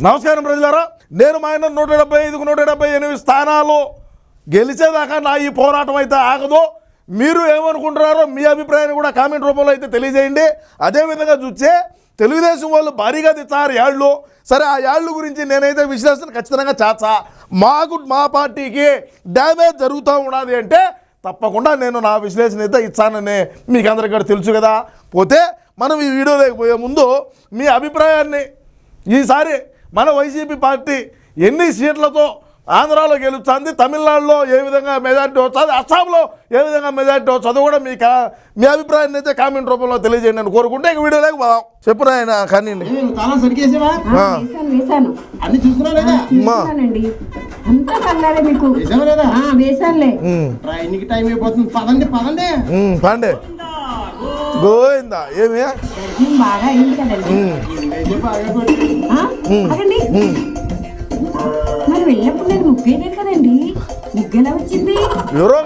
నమస్కారం ప్రజలారా. నేను మా ఆయన నూట డెబ్బై ఐదుకు నూట డెబ్బై ఎనిమిది స్థానాలు గెలిచేదాకా నా ఈ పోరాటం అయితే ఆగదు. మీరు ఏమనుకుంటున్నారో మీ అభిప్రాయాన్ని కూడా కామెంట్ రూపంలో అయితే తెలియజేయండి. అదేవిధంగా చూస్తే తెలుగుదేశం వాళ్ళు భారీగా తెచ్చారు యాళ్ళు సరే ఆ యాళ్ళు గురించి నేనైతే విశ్లేషణ ఖచ్చితంగా చేస్తా. మాకు మా పార్టీకి డ్యామేజ్ జరుగుతూ ఉన్నది అంటే తప్పకుండా నేను నా విశ్లేషణ అయితే ఇచ్చానని మీకు అందరికీ తెలుసు కదా. పోతే మనం ఈ వీడియో లేకపోయే ముందు మీ అభిప్రాయాన్ని ఈసారి మన వైసీపీ పార్టీ ఎన్ని సీట్లతో ఆంధ్రాలో గెలుస్తుంది తమిళనాడులో ఏ విధంగా మెజార్టీ వస్తుంది అస్సాంలో ఏ విధంగా మెజార్టీ వస్తుంది కూడా మీ కా మీ అభిప్రాయాన్ని అయితే కామెంట్ రూపంలో తెలియజేయండి. అని కోరుకుంటే ఇక వీడియోలోకి పోదాం. చెప్పు ఆయన కానీ ఏం తాళం సరికేసావా? ఆ. వేసాను వేసాను అన్ని చూసుకున్నావు లేదా? అమ్మా. చూస్తున్నానండి అంతా కల్లారే మీకు. వేసావా లేదా? ఆ, వేసానులే ట్రైన్కి టైం అయిపోతుంది. పదండి పదండి. పాండే. గోవిందా ఏమి? దర్శనం బాగా అయింది కదండి. ఆగండి. మరి వెళ్ళినప్పుడు నేను ముగ్గేయలేదు కదండి. ముగ్గు ఎలా వచ్చింది? ఎవరో?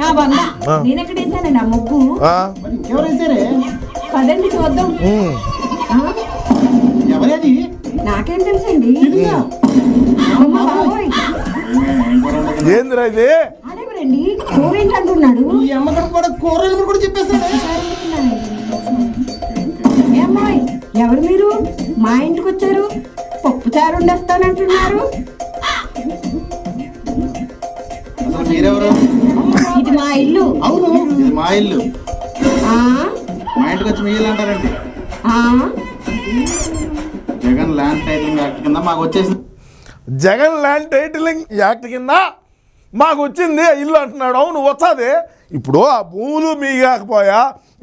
నా బంద నేను ఎక్కడ వేసానండి? ఆ ముగ్గు. వేసారే? పదండి చూద్దాం? ఎవరేది? నాకేం తెలుసండి. అమ్మ బాబోయ్. ఏందిరా ఇది? అంటున్నాడు? ఈ అమ్మగారు కూడా కూరలు కూడా చెప్పేస్తాడు అమ్మాయి ఎవరు మీరు? మా ఇంటికి వచ్చారు. పప్పు చారు వండేస్తానంటున్నారు. అసలు మీరెవరు? ఇది మా ఇల్లు. అవును. ఇది మా ఇల్లు. ఆ? మా ఇంటికి వచ్చి మీ ఇల్లు అంటారండి. ఆ? జగన్ ల్యాండ్ టైటిలింగ్ యాక్ట్ కింద మాకు వచ్చేసింది. జగన్ ల్యాండ్ టైటిలింగ్ యాక్ట్ కింద మాకు వచ్చింది ఇల్లు అంటున్నాడు. అవును వచ్చాది. ఇప్పుడు ఆ భూములు మీ కాకపోయా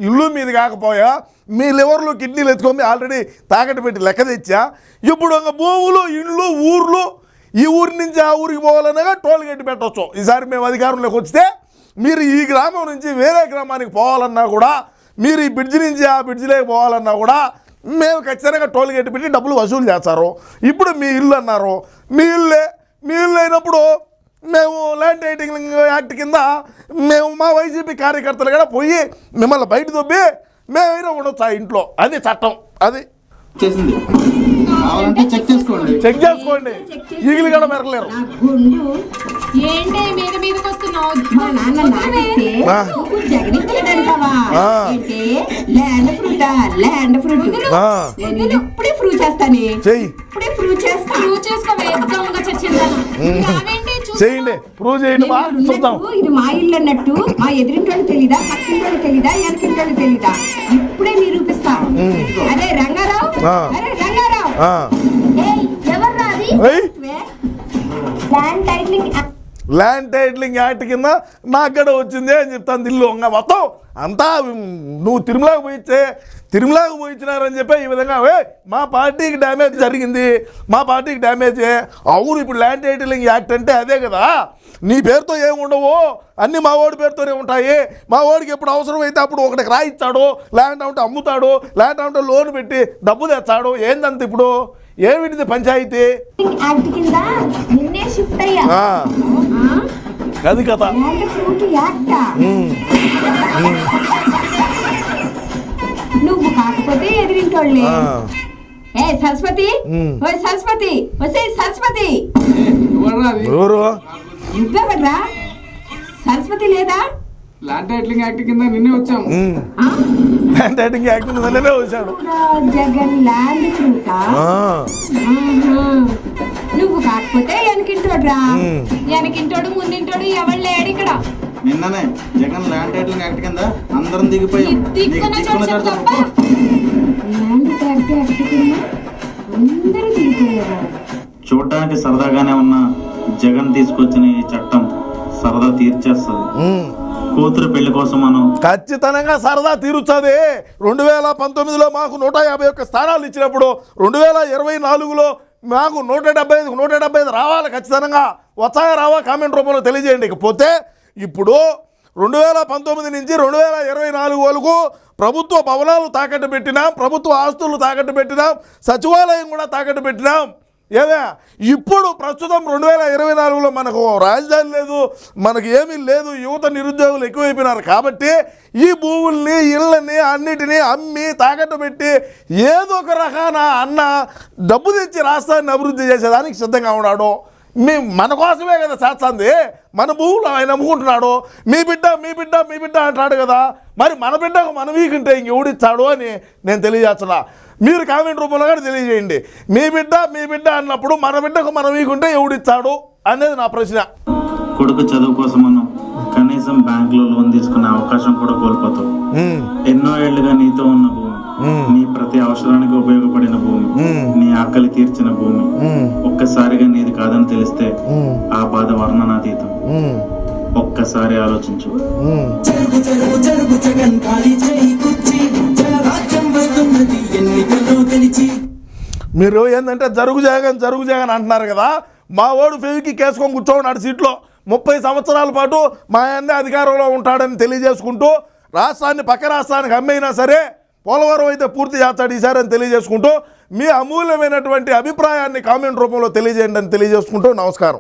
ఇల్లు మీది కాకపోయా మీ లివర్లు కిడ్నీలు ఎత్తుకొని ఆల్రెడీ తాకట్టు పెట్టి లెక్క తెచ్చా. ఇప్పుడు ఒక భూములు ఇండ్లు ఊర్లు ఈ ఊరి నుంచి ఆ ఊరికి పోవాలనగా టోల్ గేట్ పెట్టవచ్చు ఈసారి మేము అధికారంలోకి వస్తే మీరు ఈ గ్రామం నుంచి వేరే గ్రామానికి పోవాలన్నా కూడా మీరు ఈ బ్రిడ్జ్ నుంచి ఆ బ్రిడ్జ్లోకి పోవాలన్నా కూడా మేము ఖచ్చితంగా టోల్ గేట్ పెట్టి డబ్బులు వసూలు చేస్తారు. ఇప్పుడు మీ ఇల్లు అన్నారు. మీ ఇల్లే మీ ఇల్లు అయినప్పుడు మేము ల్యాండ్ టైటింగ్ యాక్ట్ కింద మేము మా వైసీపీ కార్యకర్తలు కూడా పోయి మిమ్మల్ని బయట దొబ్బి మేమైనా ఉండొచ్చు ఆ ఇంట్లో. అది చట్టం. అది. చెక్ చేసుకోండి. చెక్ చేసుకోండి. ఈగిలు కూడా మెరగలేరు. నా గుండు ఏంటి మీద మీదకి వస్తున్నావు? మా నాన్న నాటిస్తే ఆ. నువ్వు జగనిచ్చాడంటావా ఆ. ఏంటి? ల్యాండ్ ఫ్రూటా ల్యాండ్ ఫ్రూట్ ఆ, నేను ఇది ఇప్పుడే ప్రూవ్ చేస్తానే. చెయ్యి. ఇప్పుడే చేస్తా. చచ్చిందను. చేయండి ప్రూవ్ చేయండి నేను చూద్దాం ఇది మా ఇల్లు అన్నట్టు మా ఎదురింటోళ్ళు తెలీదా పక్కింటోళ్ళు తెలీదా వెనకింటోళ్ళు తెలీదా? ఇప్పుడే నిరూపిస్తా అదే రంగారావు. అరే రంగారావు. ఎవర్రా అది. Land titling land titling act కింద నాకు కూడా వచ్చింది అని చెప్తాను ఇంకా మొత్తం. అంతా నువ్వు తిరుమలకు పోయిచ్చే తిరుమలకు పోయించినారని చెప్పి ఈ విధంగా ఏ మా పార్టీకి డ్యామేజ్ జరిగింది మా పార్టీకి డ్యామేజ్ అవును ఇప్పుడు ల్యాండ్ టైటిలింగ్ యాక్ట్ అంటే అదే కదా. నీ పేరుతో ఏమి ఉండవు అన్నీ మా ఓడి పేరుతోనే ఉంటాయి. మా ఓడికి ఎప్పుడు అవసరం అయితే అప్పుడు ఒకటికి రాయిస్తాడు ల్యాండ్ అంటే అమ్ముతాడు ల్యాండ్ అంటే లోన్ పెట్టి డబ్బు తెచ్చాడు. ఏందంత ఇప్పుడు? ఏమిటిది పంచాయతీ? యాక్ట్ కింద నువ్వు కాకపోతే ఎదిరింటోళ్ళే. ఏ సరస్వతి. ఓ సరస్వతి. వసే సరస్వతి? ఎవరు? సరస్వతి లేదా? ల్యాండ్ టైటిలింగ్ యాక్ట్ కింద నిన్నే? ల్యాండ్ యాక్ట్ వచ్చాడు రా జగన్ ల్యాండ్. నువ్వు కాకపోతే వెనకింటోడ్రా. ఉమ్. వెనకింటోడు ముందింటోడు ఎవడు లేడు ఇక్కడ? నిన్ననే జగన్ ల్యాండ్ టైటిలింగ్ యాక్ట్ కింద అందరం దిగిపోయాం. ఈ దిక్కున నీకు చోటు దిక్కున తప్ప. చోటు ల్యాండ్ ట్యాక్ట్ యాక్ట్ కింద అందరూ దిగిపోయారా. చూడటానికి సరదాగానే ఉన్న జగన్ తీసుకొచ్చిన ఈ చట్టం సరదా తీర్చేస్తుంది. కూతురు పెళ్ళి కోసం మనం ఖచ్చితంగా సరదా తీరుస్తుంది రెండు వేల పంతొమ్మిదిలో మాకు నూట యాభై ఒక్క స్థానాలు ఇచ్చినప్పుడు రెండు వేల ఇరవై నాలుగులో మాకు నూట డెబ్బై ఐదు నూట డెబ్బై ఐదు రావాలి ఖచ్చితంగా. వచ్చాయా రావా కామెంట్ రూపంలో తెలియజేయండి. ఇకపోతే ఇప్పుడు రెండు వేల పంతొమ్మిది నుంచి రెండు వేల ఇరవై నాలుగు వరకు ప్రభుత్వ భవనాలు తాకట్టు పెట్టినాం ప్రభుత్వ ఆస్తులు తాకట్టు పెట్టినాం సచివాలయం కూడా తాకట్టు పెట్టినాం. ఏదా ఇప్పుడు ప్రస్తుతం రెండు వేల ఇరవై నాలుగులో మనకు రాజధాని లేదు మనకు ఏమీ లేదు యువత నిరుద్యోగులు ఎక్కువైపోయినారు కాబట్టి ఈ భూముల్ని ఇళ్ళని అన్నిటినీ అమ్మి తాకట్టు పెట్టి ఏదో ఒక రకాన అన్న డబ్బు తెచ్చి రాష్ట్రాన్ని అభివృద్ధి చేసేదానికి సిద్ధంగా ఉన్నాడు. మీ మన కోసమే కదా చేస్తుంది. మన భూములు ఆయన అమ్ముకుంటున్నాడు. మీ బిడ్డ మీ బిడ్డ మీ బిడ్డ అంటాడు కదా. మరి మన బిడ్డకు మన వీకుంటే ఇంకెవడిచ్చాడు అని నేను తెలియజేస్తున్నా. మీరు కామెంట్ రూపంలో కూడా తెలియజేయండి. మీ బిడ్డ మీ బిడ్డ అన్నప్పుడు మన బిడ్డకు మన వీకుంటే ఎవడిచ్చాడు అనేది నా ప్రశ్న. కొడుకు చదువు కోసం మనం కనీసం బ్యాంక్లో లోన్ తీసుకునే అవకాశం కూడా కోల్పోతావు. ఎన్నో ఏళ్ళుగా నీతో ఉన్న భూమి నీ ప్రతి అవసరానికి ఉపయోగపడిన భూమి. నీ ఆకలి తీర్చిన భూమి. ఒక్కసారిగా నీది కాదని తెలిస్తే ఆ బాధ వర్ణనాతీతం. ఒక్కసారి ఆలోచించు. మీరు ఏంటంటే జరుగు జగన్ జరుగు జగన్ అంటున్నారు కదా. మా ఓడు ఫెవికి కేసుకొని కూర్చోన్నాడు సీట్లో. ముప్పై సంవత్సరాల పాటు మా అన్న అధికారంలో ఉంటాడని తెలియజేసుకుంటూ రాష్ట్రాన్ని పక్క రాష్ట్రానికి అమ్మైనా సరే పోలవరం అయితే పూర్తి చేస్తాడు ఈసారి అని తెలియజేసుకుంటూ మీ అమూల్యమైనటువంటి అభిప్రాయాన్ని కామెంట్ రూపంలో తెలియజేయండి అని తెలియజేసుకుంటూ నమస్కారం.